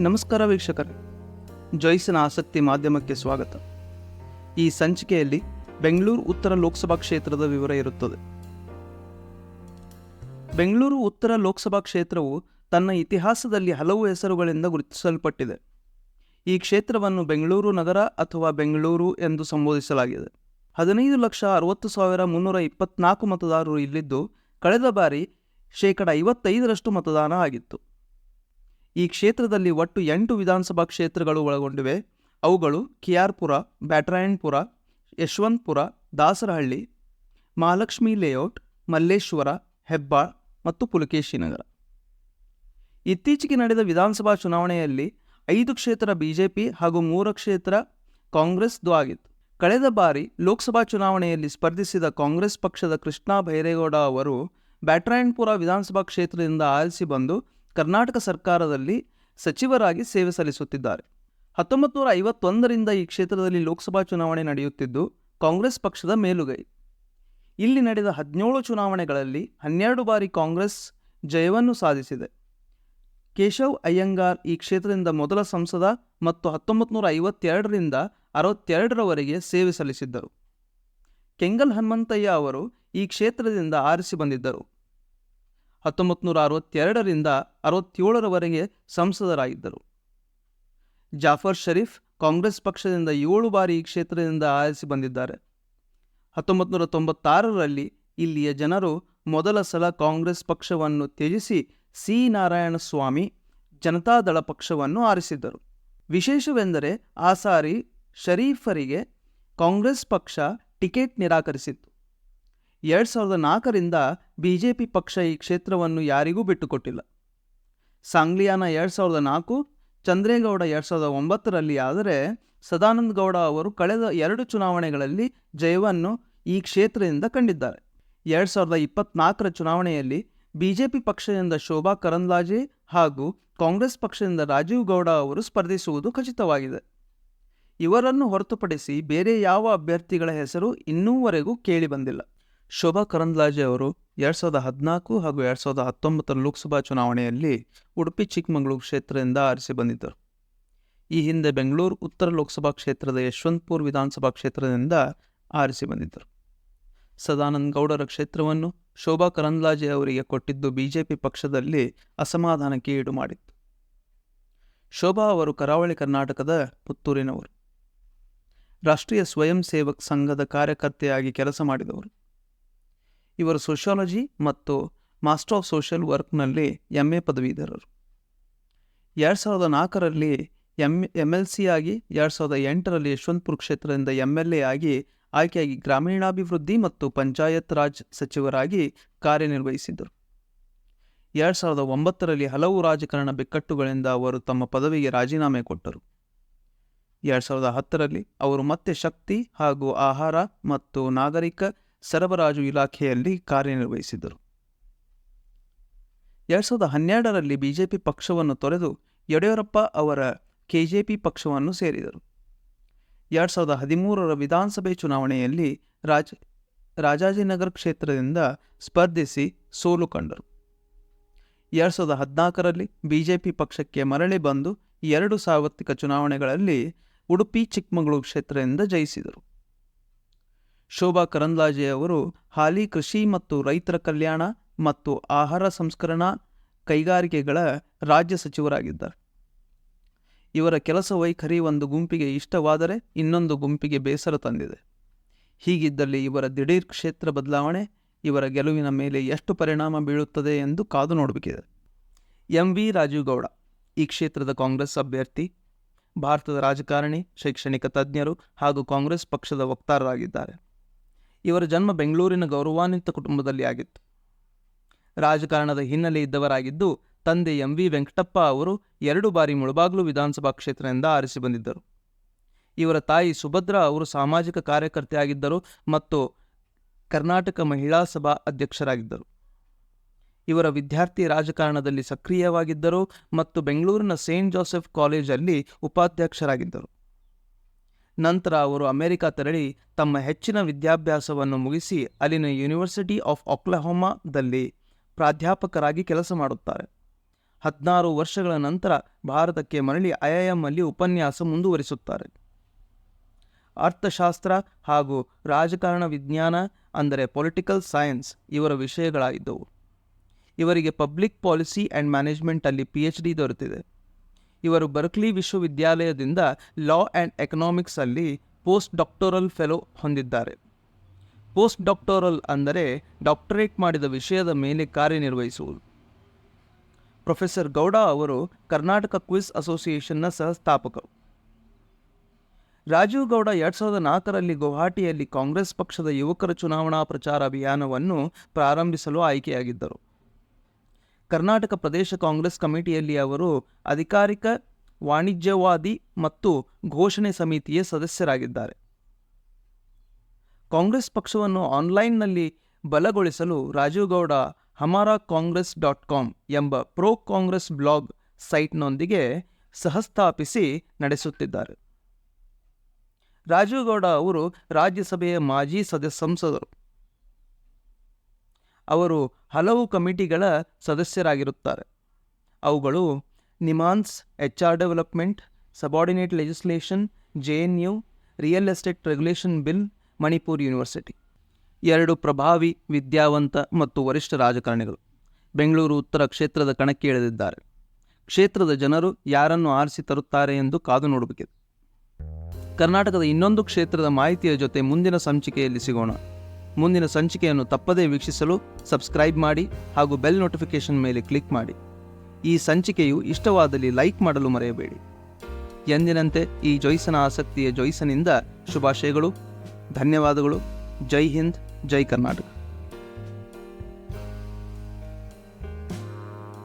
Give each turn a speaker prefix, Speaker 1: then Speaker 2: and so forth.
Speaker 1: ನಮಸ್ಕಾರ ವೀಕ್ಷಕರೇ. ಜೊಯ್ಸನ ಆಸಕ್ತಿ ಮಾಧ್ಯಮಕ್ಕೆ ಸ್ವಾಗತ. ಈ ಸಂಚಿಕೆಯಲ್ಲಿ ಬೆಂಗಳೂರು ಉತ್ತರ ಲೋಕಸಭಾ ಕ್ಷೇತ್ರದ ವಿವರ ಇರುತ್ತದೆ. ಬೆಂಗಳೂರು ಉತ್ತರ ಲೋಕಸಭಾ ಕ್ಷೇತ್ರವು ತನ್ನ ಇತಿಹಾಸದಲ್ಲಿ ಹಲವು ಹೆಸರುಗಳಿಂದ ಗುರುತಿಸಲ್ಪಟ್ಟಿದೆ. ಈ ಕ್ಷೇತ್ರವನ್ನು ಬೆಂಗಳೂರು ನಗರ ಅಥವಾ ಬೆಂಗಳೂರು ಎಂದು ಸಂಬೋಧಿಸಲಾಗಿದೆ. ಹದಿನೈದು ಲಕ್ಷ ಅರವತ್ತು ಸಾವಿರ ಮುನ್ನೂರ ಇಪ್ಪತ್ನಾಲ್ಕು ಮತದಾರರು ಇಲ್ಲಿದ್ದು, ಕಳೆದ ಬಾರಿ ಶೇಕಡ ಐವತ್ತೈದರಷ್ಟು ಮತದಾನ ಆಗಿತ್ತು. ಈ ಕ್ಷೇತ್ರದಲ್ಲಿ ಒಟ್ಟು ಎಂಟು ವಿಧಾನಸಭಾ ಕ್ಷೇತ್ರಗಳು ಒಳಗೊಂಡಿವೆ. ಅವುಗಳು ಕಿಯಾರ್ಪುರ ಬ್ಯಾಟ್ರಾಯಣ್ಪುರ ಯಶವಂತಪುರ, ದಾಸರಹಳ್ಳಿ, ಮಹಾಲಕ್ಷ್ಮಿ ಲೇಔಟ್, ಮಲ್ಲೇಶ್ವರ, ಹೆಬ್ಬಾಳ್ ಮತ್ತು ಪುಲಕೇಶಿ ನಗರ. ಇತ್ತೀಚೆಗೆ ನಡೆದ ವಿಧಾನಸಭಾ ಚುನಾವಣೆಯಲ್ಲಿ ಐದು ಕ್ಷೇತ್ರ ಬಿಜೆಪಿ ಹಾಗೂ ಮೂರು ಕ್ಷೇತ್ರ ಕಾಂಗ್ರೆಸ್ದು ಆಗಿತ್ತು. ಕಳೆದ ಬಾರಿ ಲೋಕಸಭಾ ಚುನಾವಣೆಯಲ್ಲಿ ಸ್ಪರ್ಧಿಸಿದ ಕಾಂಗ್ರೆಸ್ ಪಕ್ಷದ ಕೃಷ್ಣಾ ಬೈರೇಗೌಡ ಅವರು ಬ್ಯಾಟ್ರಾಯಣ್ಪುರ ವಿಧಾನಸಭಾ ಕ್ಷೇತ್ರದಿಂದ ಆರಿಸಿ ಬಂದು ಕರ್ನಾಟಕ ಸರ್ಕಾರದಲ್ಲಿ ಸಚಿವರಾಗಿ ಸೇವೆ ಸಲ್ಲಿಸುತ್ತಿದ್ದಾರೆ. ಹತ್ತೊಂಬತ್ತು ನೂರ ಐವತ್ತೊಂದರಿಂದ ಈ ಕ್ಷೇತ್ರದಲ್ಲಿ ಲೋಕಸಭಾ ಚುನಾವಣೆ ನಡೆಯುತ್ತಿದ್ದು ಕಾಂಗ್ರೆಸ್ ಪಕ್ಷದ ಮೇಲುಗೈ. ಇಲ್ಲಿ ನಡೆದ ಹದಿನೇಳು ಚುನಾವಣೆಗಳಲ್ಲಿ ಹನ್ನೆರಡು ಬಾರಿ ಕಾಂಗ್ರೆಸ್ ಜಯವನ್ನು ಸಾಧಿಸಿದೆ. ಕೇಶವ್ ಅಯ್ಯಂಗಾರ್ ಈ ಕ್ಷೇತ್ರದಿಂದ ಮೊದಲ ಸಂಸದ ಮತ್ತು ಹತ್ತೊಂಬತ್ತು ನೂರ ಐವತ್ತೆರಡರಿಂದ ಅರವತ್ತೆರಡರವರೆಗೆ ಸೇವೆ ಸಲ್ಲಿಸಿದ್ದರು. ಕೆಂಗಲ್ ಹನುಮಂತಯ್ಯ ಅವರು ಈ ಕ್ಷೇತ್ರದಿಂದ ಆರಿಸಿ ಬಂದಿದ್ದರು. ಹತ್ತೊಂಬತ್ತು ನೂರ ಅರವತ್ತೆರಡರಿಂದ ಅರವತ್ತೇಳರವರೆಗೆ ಸಂಸದರಾಗಿದ್ದರು. ಜಾಫರ್ ಷರೀಫ್ ಕಾಂಗ್ರೆಸ್ ಪಕ್ಷದಿಂದ ಏಳು ಬಾರಿ ಈ ಕ್ಷೇತ್ರದಿಂದ ಆರಿಸಿ ಬಂದಿದ್ದಾರೆ. ಹತ್ತೊಂಬತ್ತು ನೂರ ತೊಂಬತ್ತಾರರಲ್ಲಿ ಇಲ್ಲಿಯ ಜನರು ಮೊದಲ ಸಲ ಕಾಂಗ್ರೆಸ್ ಪಕ್ಷವನ್ನು ತ್ಯಜಿಸಿ ಸಿ. ನಾರಾಯಣಸ್ವಾಮಿ ಜನತಾದಳ ಪಕ್ಷವನ್ನು ಆರಿಸಿದ್ದರು. ವಿಶೇಷವೆಂದರೆ ಆ ಸಾರಿ ಶರೀಫರಿಗೆ ಕಾಂಗ್ರೆಸ್ ಪಕ್ಷ ಟಿಕೆಟ್ ನಿರಾಕರಿಸಿತ್ತು. ಎರಡು ಸಾವಿರದ ನಾಲ್ಕರಿಂದ ಬಿಜೆಪಿ ಪಕ್ಷ ಈ ಕ್ಷೇತ್ರವನ್ನು ಯಾರಿಗೂ ಬಿಟ್ಟುಕೊಟ್ಟಿಲ್ಲ. ಸಾಂಗ್ಲಿಯಾನ ಎರಡು ಸಾವಿರದ ನಾಲ್ಕು, ಚಂದ್ರೇಗೌಡ ಎರಡ್ ಸಾವಿರದ ಒಂಬತ್ತರಲ್ಲಿ ಆದರೆ ಸದಾನಂದ ಗೌಡ ಅವರು ಕಳೆದ ಎರಡು ಚುನಾವಣೆಗಳಲ್ಲಿ ಜಯವನ್ನು ಈ ಕ್ಷೇತ್ರದಿಂದ ಕಂಡಿದ್ದಾರೆ. ಎರಡ್ ಸಾವಿರದ ಇಪ್ಪತ್ನಾಲ್ಕರ ಚುನಾವಣೆಯಲ್ಲಿ ಬಿಜೆಪಿ ಪಕ್ಷದಿಂದ ಶೋಭಾ ಕರಂದ್ಲಾಜೆ ಹಾಗೂ ಕಾಂಗ್ರೆಸ್ ಪಕ್ಷದಿಂದ ರಾಜೀವ್ ಗೌಡ ಅವರು ಸ್ಪರ್ಧಿಸುವುದು ಖಚಿತವಾಗಿದೆ. ಇವರನ್ನು ಹೊರತುಪಡಿಸಿ ಬೇರೆ ಯಾವ ಅಭ್ಯರ್ಥಿಗಳ ಹೆಸರು ಇನ್ನೂವರೆಗೂ ಕೇಳಿಬಂದಿಲ್ಲ ಶೋಭಾ ಕರಂದ್ಲಾಜೆ ಅವರು ಎರಡು ಸಾವಿರದ ಹದಿನಾಲ್ಕು ಹಾಗೂ ಎರಡು ಸಾವಿರದ ಹತ್ತೊಂಬತ್ತರ ಲೋಕಸಭಾ ಚುನಾವಣೆಯಲ್ಲಿ ಉಡುಪಿ, ಚಿಕ್ಕಮಗಳೂರು ಕ್ಷೇತ್ರದಿಂದ ಆರಿಸಿ ಬಂದಿದ್ದರು. ಈ ಹಿಂದೆ ಬೆಂಗಳೂರು, ಉತ್ತರ ಲೋಕಸಭಾ ಕ್ಷೇತ್ರದ ಯಶವಂತಪುರ ವಿಧಾನಸಭಾ ಕ್ಷೇತ್ರದಿಂದ ಆರಿಸಿ ಬಂದಿದ್ದರು. ಸದಾನಂದ ಗೌಡರ ಕ್ಷೇತ್ರವನ್ನು ಶೋಭಾ ಕರಂದ್ಲಾಜೆ ಅವರಿಗೆ ಕೊಟ್ಟಿದ್ದು ಬಿಜೆಪಿ ಪಕ್ಷದಲ್ಲಿ ಅಸಮಾಧಾನಕ್ಕೆ ಈಡು ಮಾಡಿತ್ತು. ಶೋಭಾ ಅವರು ಕರಾವಳಿ ಕರ್ನಾಟಕದ ಪುತ್ತೂರಿನವರು. ರಾಷ್ಟ್ರೀಯ ಸ್ವಯಂ ಸೇವಕ್ ಸಂಘದ ಕಾರ್ಯಕರ್ತೆಯಾಗಿ ಕೆಲಸ ಮಾಡಿದವರು. ಇವರು ಸೋಷಿಯಾಲಜಿ ಮತ್ತು ಮಾಸ್ಟರ್ ಆಫ್ ಸೋಷಿಯಲ್ ವರ್ಕ್ನಲ್ಲಿ ಎಂ ಎ ಪದವೀಧರರು. ಎರಡು ಸಾವಿರದ ನಾಲ್ಕರಲ್ಲಿ ಎಂ ಎಂ ಎಲ್ ಸಿ ಆಗಿ ಎರಡು ಸಾವಿರದ ಎಂಟರಲ್ಲಿ ಯಶವಂತಪುರ ಕ್ಷೇತ್ರದಿಂದ ಎಂ ಎಲ್ ಎ ಆಗಿ ಆಯ್ಕೆಯಾಗಿ ಗ್ರಾಮೀಣಾಭಿವೃದ್ಧಿ ಮತ್ತು ಪಂಚಾಯತ್ ರಾಜ್ ಸಚಿವರಾಗಿ ಕಾರ್ಯನಿರ್ವಹಿಸಿದ್ದರು. ಎರಡು ಸಾವಿರದ ಒಂಬತ್ತರಲ್ಲಿ ಹಲವು ರಾಜಕಾರಣ ಬಿಕ್ಕಟ್ಟುಗಳಿಂದ ಅವರು ತಮ್ಮ ಪದವಿಗೆ ರಾಜೀನಾಮೆ ಕೊಟ್ಟರು. ಎರಡು ಸಾವಿರದ ಹತ್ತರಲ್ಲಿ ಅವರು ಮತ್ತೆ ಶಕ್ತಿ ಹಾಗೂ ಆಹಾರ ಮತ್ತು ನಾಗರಿಕ ಸರಬರಾಜು ಇಲಾಖೆಯಲ್ಲಿ ಕಾರ್ಯನಿರ್ವಹಿಸಿದರು ಎರಡು ಸಾವಿರದ ಹನ್ನೆರಡರಲ್ಲಿ ಬಿಜೆಪಿ ಪಕ್ಷವನ್ನು ತೊರೆದು ಯಡಿಯೂರಪ್ಪ ಅವರ ಕೆಜೆಪಿ ಪಕ್ಷವನ್ನು ಸೇರಿದರು. ಎರಡು ಸಾವಿರದ ಹದಿಮೂರರ ವಿಧಾನಸಭೆ ಚುನಾವಣೆಯಲ್ಲಿ ರಾಜ, ರಾಜಾಜಿನಗರ ಕ್ಷೇತ್ರದಿಂದ ಸ್ಪರ್ಧಿಸಿ ಸೋಲು ಕಂಡರು. ಎರಡು ಸಾವಿರದ ಹದಿನಾಲ್ಕರಲ್ಲಿ ಬಿಜೆಪಿ ಪಕ್ಷಕ್ಕೆ ಮರಳಿ ಬಂದು ಎರಡು ಸಾರ್ವತ್ರಿಕ ಚುನಾವಣೆಗಳಲ್ಲಿ ಉಡುಪಿ ಚಿಕ್ಕಮಗಳೂರು ಕ್ಷೇತ್ರದಿಂದ ಜಯಿಸಿದರು. ಶೋಭಾ ಕರಂದ್ಲಾಜೆ ಅವರು ಹಾಲಿ ಕೃಷಿ ಮತ್ತು ರೈತರ ಕಲ್ಯಾಣ ಮತ್ತು ಆಹಾರ ಸಂಸ್ಕರಣಾ ಕೈಗಾರಿಕೆಗಳ ರಾಜ್ಯ ಸಚಿವರಾಗಿದ್ದಾರೆ. ಇವರ ಕೆಲಸ ವೈಖರಿ ಒಂದು ಗುಂಪಿಗೆ ಇಷ್ಟವಾದರೆ ಇನ್ನೊಂದು ಗುಂಪಿಗೆ ಬೇಸರ ತಂದಿದೆ. ಹೀಗಿದ್ದಲ್ಲಿ ಇವರ ದಿಢೀರ್ ಕ್ಷೇತ್ರ ಬದಲಾವಣೆ, ಇವರ ಗೆಲುವಿನ ಮೇಲೆ ಎಷ್ಟು ಪರಿಣಾಮ ಬೀಳುತ್ತದೆ ಎಂದು ಕಾದು ನೋಡಬೇಕಿದೆ. ಎಂ ವಿ ರಾಜೀವ್ ಗೌಡ ಈ ಕ್ಷೇತ್ರದ ಕಾಂಗ್ರೆಸ್ ಅಭ್ಯರ್ಥಿ, ಭಾರತದ ರಾಜಕಾರಣಿ, ಶೈಕ್ಷಣಿಕ ತಜ್ಞರು ಹಾಗೂ ಕಾಂಗ್ರೆಸ್ ಪಕ್ಷದ ವಕ್ತಾರರಾಗಿದ್ದಾರೆ. ಇವರ ಜನ್ಮ ಬೆಂಗಳೂರಿನ ಗೌರವಾನ್ವಿತ ಕುಟುಂಬದಲ್ಲಿ ಆಗಿತ್ತು. ರಾಜಕಾರಣದ ಹಿನ್ನೆಲೆ ಇದ್ದವರಾಗಿದ್ದು, ತಂದೆ ಎಂ ವಿ ವೆಂಕಟಪ್ಪ ಅವರು ಎರಡು ಬಾರಿ ಮುಳಬಾಗ್ಲು ವಿಧಾನಸಭಾ ಕ್ಷೇತ್ರದಿಂದ ಆರಿಸಿ ಬಂದಿದ್ದರು. ಇವರ ತಾಯಿ ಸುಭದ್ರಾ ಅವರು ಸಾಮಾಜಿಕ ಕಾರ್ಯಕರ್ತೆಯಾಗಿದ್ದರು ಮತ್ತು ಕರ್ನಾಟಕ ಮಹಿಳಾ ಸಭಾ ಅಧ್ಯಕ್ಷರಾಗಿದ್ದರು. ಇವರ ವಿದ್ಯಾರ್ಥಿ ರಾಜಕಾರಣದಲ್ಲಿ ಸಕ್ರಿಯವಾಗಿದ್ದರು ಮತ್ತು ಬೆಂಗಳೂರಿನ ಸೇಂಟ್ ಜೋಸೆಫ್ ಕಾಲೇಜಲ್ಲಿ ಉಪಾಧ್ಯಕ್ಷರಾಗಿದ್ದರು. ನಂತರ ಅವರು ಅಮೆರಿಕ ತೆರಳಿ ತಮ್ಮ ಹೆಚ್ಚಿನ ವಿದ್ಯಾಭ್ಯಾಸವನ್ನು ಮುಗಿಸಿ ಅಲ್ಲಿನ ಯೂನಿವರ್ಸಿಟಿ ಆಫ್ ಒಕ್ಲಹೋಮಾದಲ್ಲಿ ಪ್ರಾಧ್ಯಾಪಕರಾಗಿ ಕೆಲಸ ಮಾಡುತ್ತಾರೆ. ಹದಿನಾರು ವರ್ಷಗಳ ನಂತರ ಭಾರತಕ್ಕೆ ಮರಳಿ ಐಐಎಂ ಅಲ್ಲಿ ಉಪನ್ಯಾಸ ಮುಂದುವರಿಸುತ್ತಾರೆ. ಅರ್ಥಶಾಸ್ತ್ರ ಹಾಗೂ ರಾಜಕಾರಣ ವಿಜ್ಞಾನ ಅಂದರೆ ಪೊಲಿಟಿಕಲ್ ಸೈನ್ಸ್ ಇವರ ವಿಷಯಗಳಾಗಿದ್ದವು. ಇವರಿಗೆ ಪಬ್ಲಿಕ್ ಪಾಲಿಸಿ ಆ್ಯಂಡ್ ಮ್ಯಾನೇಜ್ಮೆಂಟಲ್ಲಿ ಪಿ ಎಚ್ ಡಿ ದೊರೆತಿದೆ. ಇವರು ಬರ್ಕ್ಲಿ ವಿಶ್ವವಿದ್ಯಾಲಯದಿಂದ ಲಾ ಆ್ಯಂಡ್ ಎಕನಾಮಿಕ್ಸ್ ಅಲ್ಲಿ ಪೋಸ್ಟ್ ಡಾಕ್ಟೋರಲ್ ಫೆಲೋ ಹೊಂದಿದ್ದಾರೆ. ಪೋಸ್ಟ್ ಡಾಕ್ಟೋರಲ್ ಅಂದರೆ ಡಾಕ್ಟರೇಟ್ ಮಾಡಿದ ವಿಷಯದ ಮೇಲೆ ಕಾರ್ಯನಿರ್ವಹಿಸುವುದು. ಪ್ರೊಫೆಸರ್ ಗೌಡ ಅವರು ಕರ್ನಾಟಕ ಕ್ವಿಸ್ ಅಸೋಸಿಯೇಷನ್ನ ಸಹಸ್ಥಾಪಕರು ರಾಜೀವ್ ಗೌಡ ಎರಡು ಸಾವಿರದ ನಾಲ್ಕರಲ್ಲಿ ಗುವಾಹಟಿಯಲ್ಲಿ ಕಾಂಗ್ರೆಸ್ ಪಕ್ಷದ ಯುವಕರ ಚುನಾವಣಾ ಪ್ರಚಾರ ಅಭಿಯಾನವನ್ನು ಪ್ರಾರಂಭಿಸಲು ಆಯ್ಕೆಯಾಗಿದ್ದರು. ಕರ್ನಾಟಕ ಪ್ರದೇಶ ಕಾಂಗ್ರೆಸ್ ಕಮಿಟಿಯಲ್ಲಿ ಅವರು ಅಧಿಕಾರಿಕ, ವಾಣಿಜ್ಯವಾದಿ ಮತ್ತು ಘೋಷಣೆ ಸಮಿತಿಯ ಸದಸ್ಯರಾಗಿದ್ದಾರೆ. ಕಾಂಗ್ರೆಸ್ ಪಕ್ಷವನ್ನು ಆನ್ಲೈನ್ನಲ್ಲಿ ಬಲಗೊಳಿಸಲು ರಾಜೀವ್ ಗೌಡ ಹಮಾರಾ ಕಾಂಗ್ರೆಸ್ ಡಾಟ್ ಕಾಮ್ ಎಂಬ ಪ್ರೋ ಕಾಂಗ್ರೆಸ್ ಬ್ಲಾಗ್ ಸೈಟ್ನೊಂದಿಗೆ ಸಹಸ್ಥಾಪಿಸಿ ನಡೆಸುತ್ತಿದ್ದಾರೆ. ರಾಜೀವ್ ಗೌಡ ಅವರು ರಾಜ್ಯಸಭೆಯ ಮಾಜಿ ಸದಸ್ಯ ಸಂಸದರು. ಅವರು ಹಲವು ಕಮಿಟಿಗಳ ಸದಸ್ಯರಾಗಿರುತ್ತಾರೆ. ಅವುಗಳು NIMHANS H R development, subordinate legislation, J N U, real estate regulation bill, Manipur university. ಎರಡು ಪ್ರಭಾವಿ, ವಿದ್ಯಾವಂತ ಮತ್ತು ವರಿಷ್ಠ ರಾಜಕಾರಣಿಗಳು. ಬೆಂಗಳೂರು ಉತ್ತರ ಕ್ಷೇತ್ರದ ಕಣಕ್ಕೆ ಇಳಿದಿದ್ದಾರೆ ಕ್ಷೇತ್ರದ ಜನರು ಯಾರನ್ನು ಆರಿಸಿ ತರುತ್ತಾರೆ ಎಂದು ಕಾದು ನೋಡಬೇಕಿದೆ. ಕರ್ನಾಟಕದ ಇನ್ನೊಂದು ಕ್ಷೇತ್ರದ ಮಾಹಿತಿಯ ಜೊತೆ ಮುಂದಿನ ಸಂಚಿಕೆಯಲ್ಲಿ ಸಿಗೋಣ. ಮುಂದಿನ ಸಂಚಿಕೆಯನ್ನು ತಪ್ಪದೇ ವೀಕ್ಷಿಸಲು ಸಬ್ಸ್ಕ್ರೈಬ್ ಮಾಡಿ ಹಾಗೂ ಬೆಲ್ ನೋಟಿಫಿಕೇಷನ್ ಮೇಲೆ ಕ್ಲಿಕ್ ಮಾಡಿ. ಈ ಸಂಚಿಕೆಯು ಇಷ್ಟವಾದಲ್ಲಿ ಲೈಕ್ ಮಾಡಲು ಮರೆಯಬೇಡಿ. ಎಂದಿನಂತೆ ಈ ಜೊಯ್ಸನ ಆಸಕ್ತಿಯ ಜೊಯ್ಸನಿಂದ ಶುಭಾಶಯಗಳು. ಧನ್ಯವಾದಗಳು. ಜೈ ಹಿಂದ್, ಜೈ ಕರ್ನಾಟಕ.